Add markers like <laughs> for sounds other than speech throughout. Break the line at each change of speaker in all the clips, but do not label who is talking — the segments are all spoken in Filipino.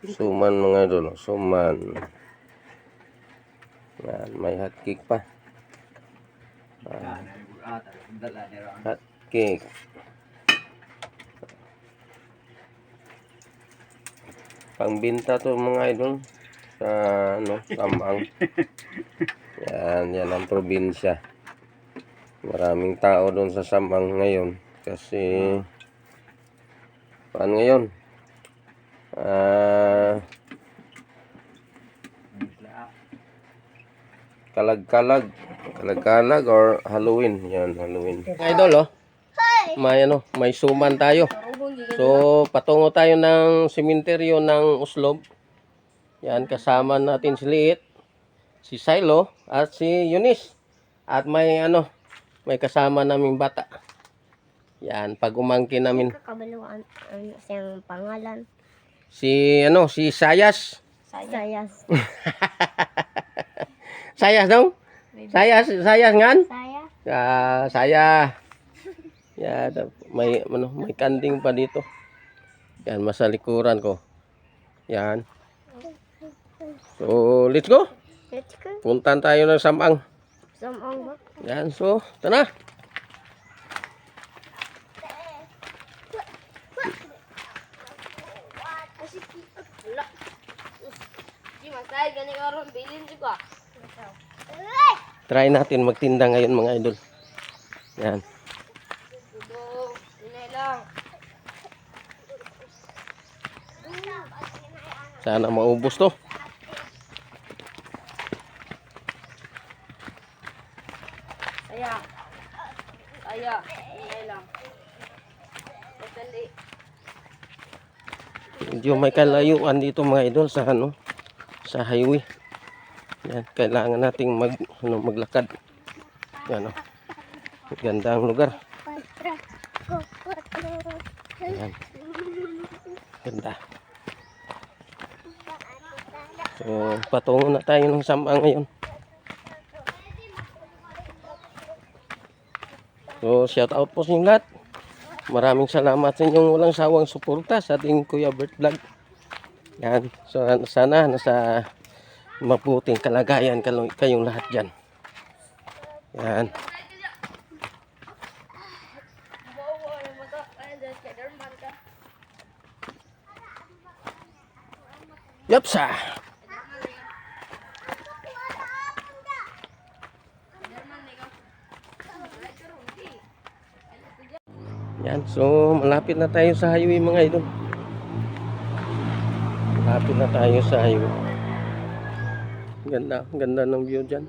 Suman mga idol. Suman. Yan, may hot cake pa. Hot cake. Pangbinta to mga idol sa ano, Samang. Yan, yan ang probinsya. Maraming tao doon sa Samang ngayon kasi paano ngayon? Ah, kalag-kalag, kalag-kalag or Halloween. Yan, Halloween. Idol, oh. May ano, may suman tayo. So, patungo tayo ng sementeryo ng Uslob. Yan, kasama natin si Liit, si Silo, at si Eunice. At may ano, may kasama naming bata. Yan, pag umangkin namin.
Kakabaluan ano siyang pangalan.
Si, ano, si Sayas.
Sayas.
Sayas <laughs> daw? Sayas, Sayas ngan?
Saya.
Ah, saya. Yan, may, ano, may kanding pa dito. Yan, masalikuran ko. Yan. So, let's go.
Let's go.
Puntan tayo ng Samang.
Samang ba?
Yan, so, tara.
Karon bilin juga.
Try natin magtinda ngayon mga idol. Yan. Sana maubos to.
Saya. Saya, dinay lang. Madali.
Medyo may kalayuan dito mga idol sa ano sa highway. Yan, kailangan nating mag ano, maglakad. Yan oh. Gandang lugar. Yan. Ganda. So, patungo na tayo ng Samba ngayon. So, shout out po sa inyong lahat. Maraming salamat sa inyong walang sawang suporta sa ating Kuya Bert Vlog. Yan. So, sana nasa mabuting kalagayan kayong lahat dyan. Yan. Yapsa! Yan, so malapit na tayo sa highway mga idol. Malapit na tayo sa highway. Ganda, ganda ng view dyan.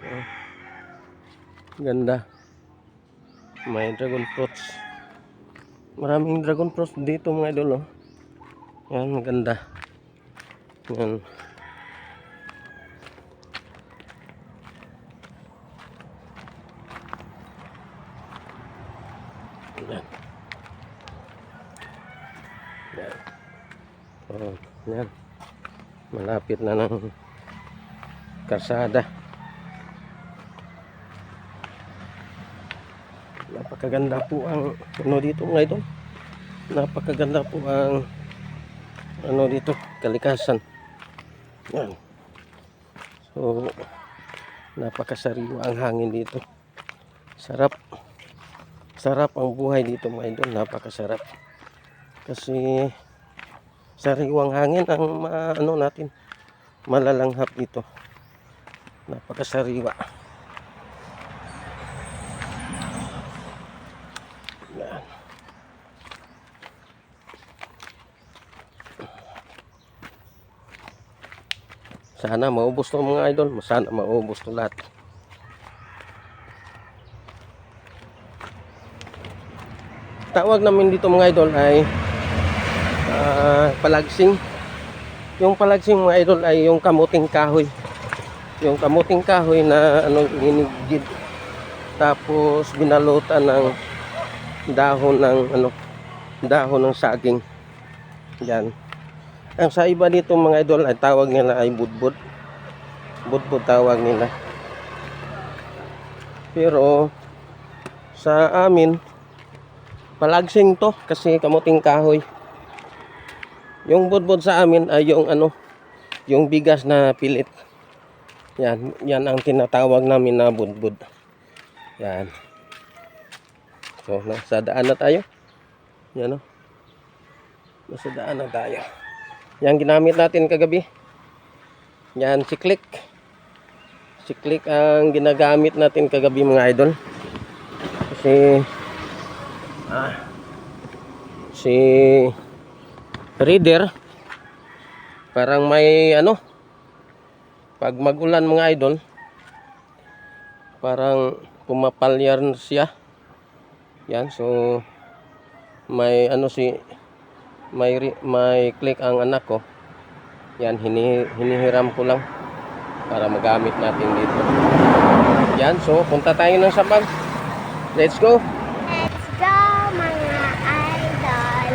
Oh. Ganda. May dragon fruits. Maraming dragon fruits dito mga idol. Oh. Yan, maganda. Yan. Yan. Yan. Oh, yan. Malapit na ng karsada. Napakaganda po ang ano dito nga ito. Napakaganda po ang ano dito, kalikasan. Yan. So, napakasariwa ang hangin dito. Sarap. Sarap ang buhay dito mga idol. Napakasarap. Kasi sariwang hangin ang ano natin malalanghap dito. Napakasariwa. Yan. Sana maubos to mga idol. Sana maubos to lahat. Tawag namin dito mga idol ay ah, palagsing. Yung palagsing mga idol ay yung kamuting kahoy. Yung kamuting kahoy na ano ginigid. Tapos binalutan ng dahon ng ano dahon ng saging. Yan. Ang sa iba dito mga idol ay tawag nila ay budbud. Budbud tawag nila. Pero sa amin palagsing to kasi kamuting kahoy. Yung budbud sa amin ay yung ano, yung bigas na pilit. Yan, yan ang tinatawag namin na budbud. Yan. So, nasa daan na tayo. Yan o. Nasa daan na tayo. Yan ginamit natin kagabi. Yan, si Click. Si Click ang ginagamit natin kagabi mga idol. Kasi ah, si reader parang may ano pag magulan mga idol parang pumapalyar siya. Yan so may ano si may may click ang anak ko. Yan hini, hinihiram ko lang para magamit natin dito. Yan so punta tayo ng sabang let's go
Let's go, mga idol.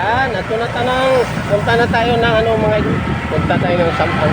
Yan, ato na tanang. Punta na tayo ng ano mga. Punta tayo ng sampang.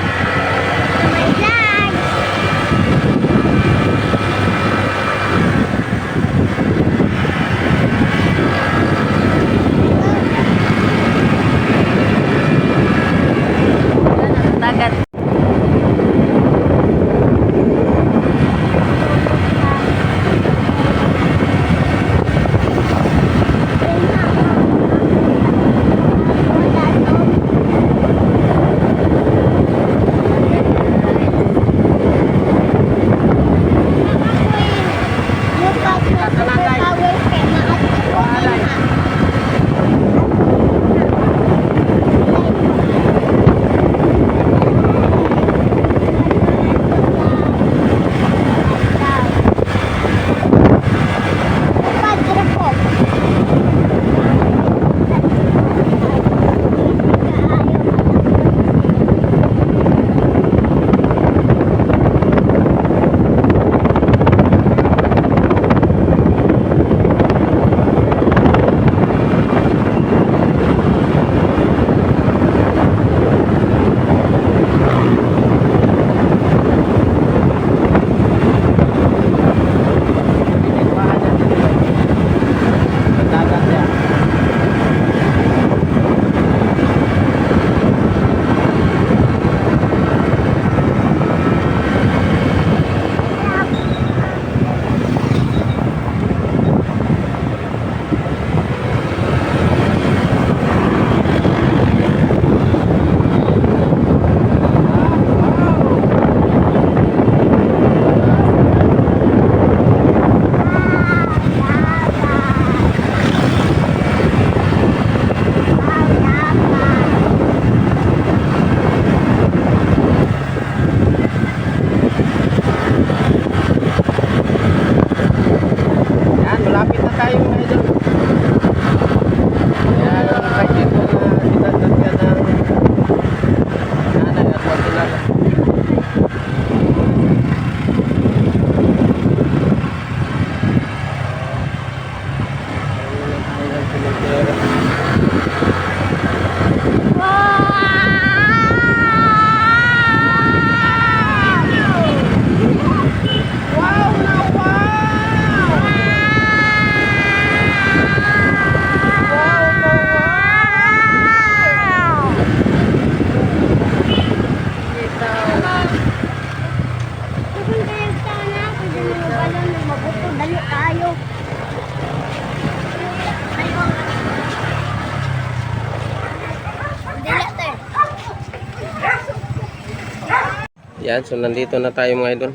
Yan, so nandito na tayo mga idol.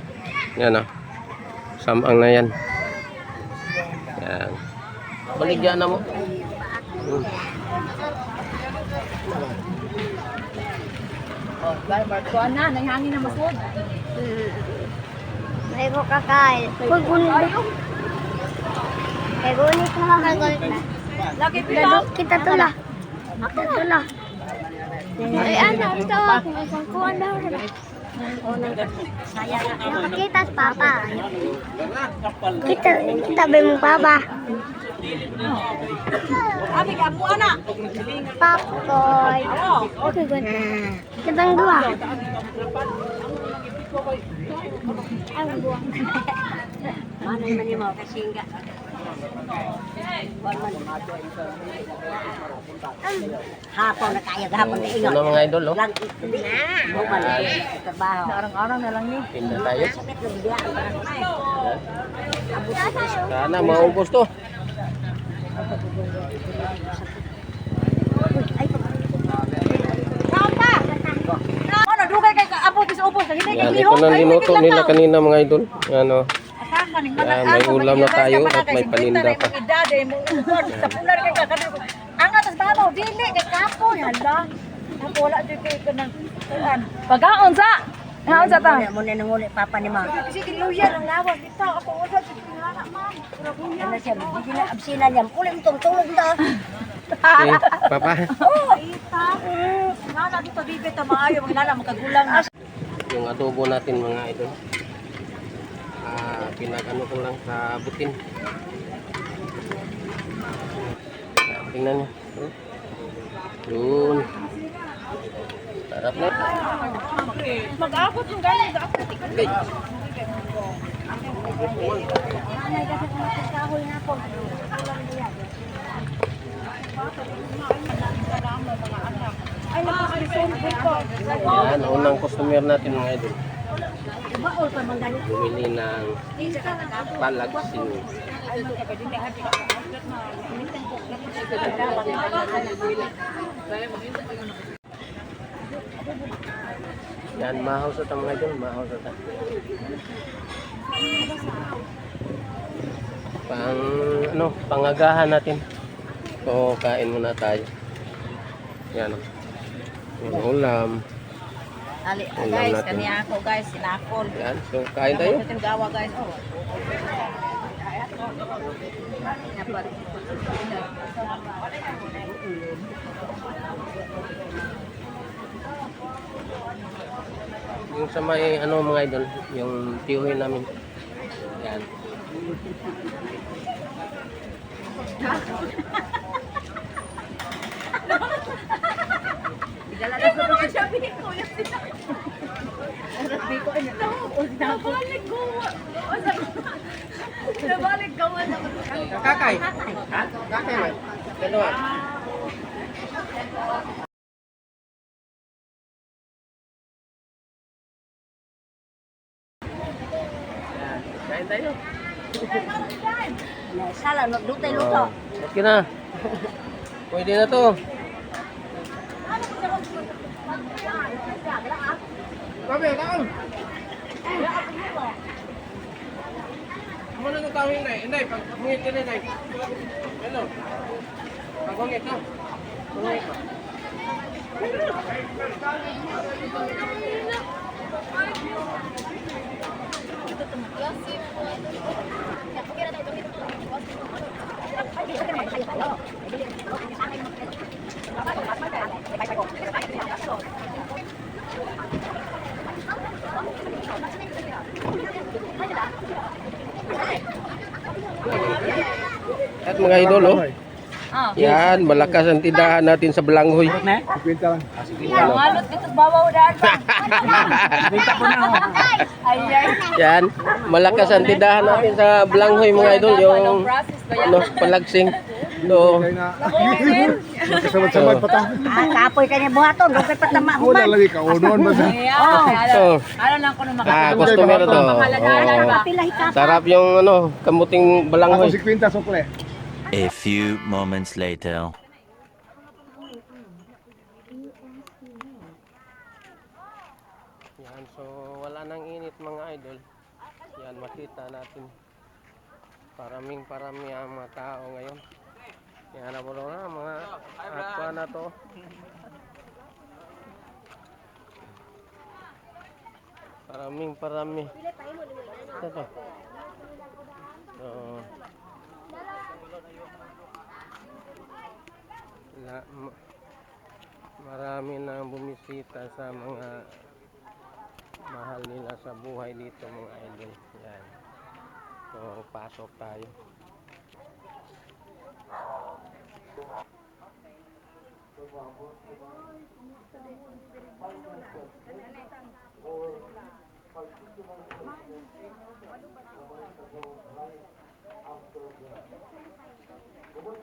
Yan ah. Samang na yan. Yan. Baligyan na mo. Hmm.
Kuha na, nanghangin na masod.
May ko kakain. Paggunit. Paggunit mo lang.
Lagi
Dalo, kita tula. Kita tula. Ay, ano, ito. Kuhan daw. Kita sa papa. Kita, kita ba mo papa?
Abi ka mo ana.
Papoy. Okay, good. Kitang dua. Ang buwan.
Mana man mo kasingga. Hapon na tayo, hapon na
Ito
ingat.
na mga idol, oh.
Lang ikubi. Bukan trabaho. Arang-arang na lang ni.
Tinda tayo. Sana maubos to.
Ano,
Yan, ito na
may
nila kanina mga idol. Ano, Yan, may ulam na tayo at may paninda
na
pa.
eh. Ang atas babaw, dili kay kapoy, hala. Ako wala di kay kanang kuan.
Pagkaon sa. Haon sa ta.
Muna muna nanguli papa ni ma. Sige, luya ang lawas dito. Ako wala di pinana man. Ano siya, di na absina niya. Uli mo tong tulog da.
si Papa. <laughs>
Oh, ita. Nana dito bibi ta maayo, mga nana makagulang na.
Yung adobo natin mga idol. Ah, pinagano ko lang sa butin. Tingnan niyo. Oh. Yun. Sarap na.
Mag-abot yung galing.
Okay.
Nanay kasi kung kahoy na po. Ay, napakalisolve ko.
Yan, unang customer natin mga idol.
Baol pa man ganito.
Bumili ng palagsing. Yan, mahaw sa ta mga idol, mahaw sa ta. Pang, ano, pangagahan natin. So, kain muna tayo. Yan. Yung ulam.
Ali, guys,
natin.
kani ako guys, sinakol.
Yan, so kain tayo.
Natin gawa guys. Oh.
Yung sa may ano mga idol, yung tiyuhin namin. Yan. <laughs>
Dala na sa mga sabi ko.
Nabalik gawa. Nabalik gawa na.
Kakay. Ha? Kakay man. Dalawa. Yan. Kain tayo.
Sala, no, dutay luto.
Oh, okay na. Pwede na to. Kami, kaon. Amo na ng tawing na. Inday, pag ngit ka na, Inday. Hello. Pag ngit na. Ngit pa. Mga idol, oh.
Ah.
Yan, malakas ang tindahan natin sa Balanghoy.
Mangalot dito babaw daan. Ay, ay.
Yan, malakas ang tindahan natin sa Balanghoy mga idol. Yung ano, palagsing. So,
Sabad-sabad pa ta.
Ah, kapoy ka niya buhaton. Dugay pa tama
Wala
human.
lagi ka unon ba sa.
Oh.
so,
Ano lang ko na
ah, customer to. Oo.
Hikap.
Sarap yung ano, kamuting
Ako
Balanghoy.
si Quinta Sokle.
A few moments later.
Yan, so wala nang init mga idol. Yan, makita natin. Paraming parami ang mga tao ngayon. Yan na po na mga atwa na to. Paraming parami. Ito to. So, la, ma- marami na bumisita sa mga mahal nila sa buhay dito mga idol. Yan. So, pasok tayo.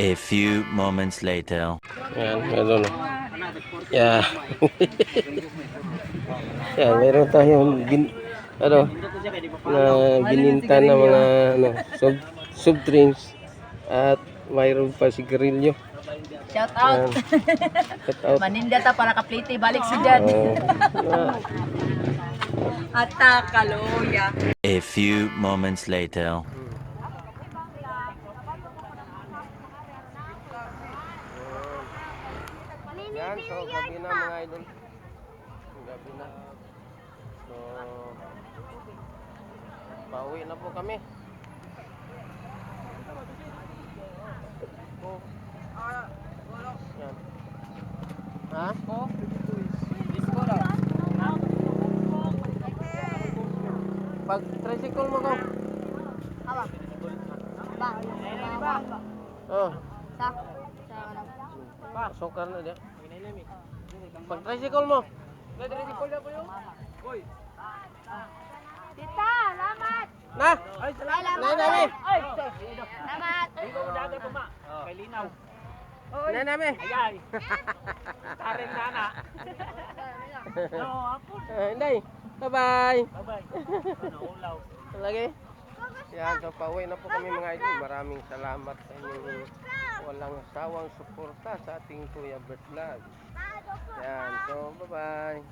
A few moments later.
Yan, meron. Yeah. <laughs> Yan, meron tayong gin, ano, na bininta ng mga ano, sub, sub drinks at mayroon pa si Grillo.
Shout out.
Cut out.
Maninda ta para kapliti balik si Dad.
Oh, <laughs> na,
Ata kaloya.
A few moments later.
yan, so gabi na mga idol. Gabi na. So, pauwi na po kami. Oh. Yan. Ha? Pag tricycle mo ko. Oh. Pa, sukar na dia. Pag tricycle mo.
Tita, salamat.
Na. Ay, salamat. Na, nami.
Salamat.
Na, nami.
Taring nana. <laughs>
Eh, Inday. Bye-bye.
Bye-bye. Ano, ulaw.
Lagi. Yan, so pauwi na po kami mga idol. Maraming salamat sa inyong walang sawang suporta sa ating Kuya Bert Vlog. Yan, so bye-bye.